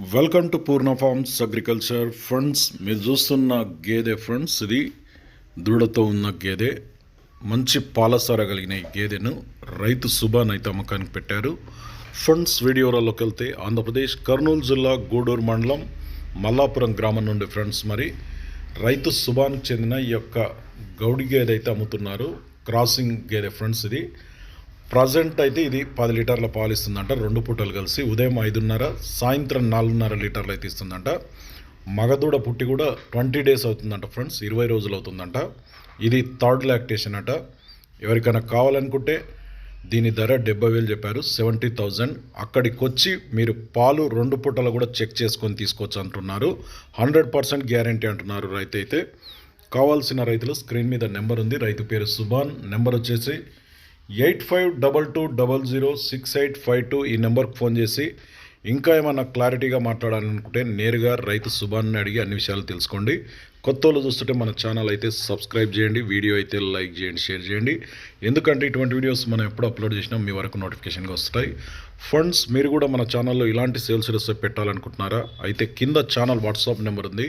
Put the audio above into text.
Welcome to Purna farms agriculture friends మీరు చూస్తున్న గేదె ఫ్రెండ్స్ ఇది. దూడతో ఉన్న గేదె. మంచి పాలసార కలిగిన ఈ గేదెను రైతు సుభాన్ అయితే అమ్మకానికి పెట్టారు. ఫ్రెండ్స్ వీడియోలలోకి వెళ్తే ఆంధ్రప్రదేశ్ కర్నూలు జిల్లా గూడూరు మండలం మల్లాపురం గ్రామం నుండి ఫ్రెండ్స్ మరి రైతు సుభాన్కి చెందిన ఈ యొక్క గౌడి గేదె అయితే అమ్ముతున్నారు. క్రాసింగ్ గేదె ఫ్రెండ్స్ ఇది. ప్రజెంట్ అయితే ఇది పది లీటర్ల పాలు ఇస్తుందంట. రెండు పూటలు కలిసి ఉదయం ఐదున్నర సాయంత్రం నాలుగున్నర లీటర్లు అయితే ఇస్తుందంట. మగదూడ పుట్టి కూడా ట్వంటీ డేస్ అవుతుందంట ఫ్రెండ్స్ ఇరవై రోజులు అవుతుందంట. ఇది థర్డ్ లాక్టేషన్ అట. ఎవరికైనా కావాలనుకుంటే దీని ధర డెబ్బై వేలు చెప్పారు సెవెంటీ థౌజండ్. అక్కడికి వచ్చి మీరు పాలు రెండు పూటలు కూడా చెక్ చేసుకొని తీసుకోవచ్చు అంటున్నారు. హండ్రెడ్ పర్సెంట్ గ్యారంటీ అంటున్నారు రైతు అయితే. కావాల్సిన రైతులు స్క్రీన్ మీద నెంబర్ ఉంది రైతు పేరు సుభాన్. నెంబర్ వచ్చేసి eight five double two double zero six eight five two ఈ నెంబర్కి ఫోన్ చేసి ఇంకా ఏమన్నా క్లారిటీగా మాట్లాడాలనుకుంటే నేరుగా రైతు సుభాన్ని అడిగి అన్ని విషయాలు తెలుసుకోండి. కొత్త వాళ్ళు చూస్తుంటే మన ఛానల్ అయితే సబ్స్క్రైబ్ చేయండి వీడియో అయితే లైక్ చేయండి షేర్ చేయండి. ఎందుకంటే ఇటువంటి వీడియోస్ మనం ఎప్పుడు అప్లోడ్ చేసినా మీ వరకు నోటిఫికేషన్గా వస్తాయి. ఫండ్స్ మీరు కూడా మన ఛానల్లో ఇలాంటి సేల్స్ రెసిపీ పెట్టాలనుకుంటున్నారా? అయితే కింద ఛానల్ వాట్సాప్ నెంబర్ ఉంది.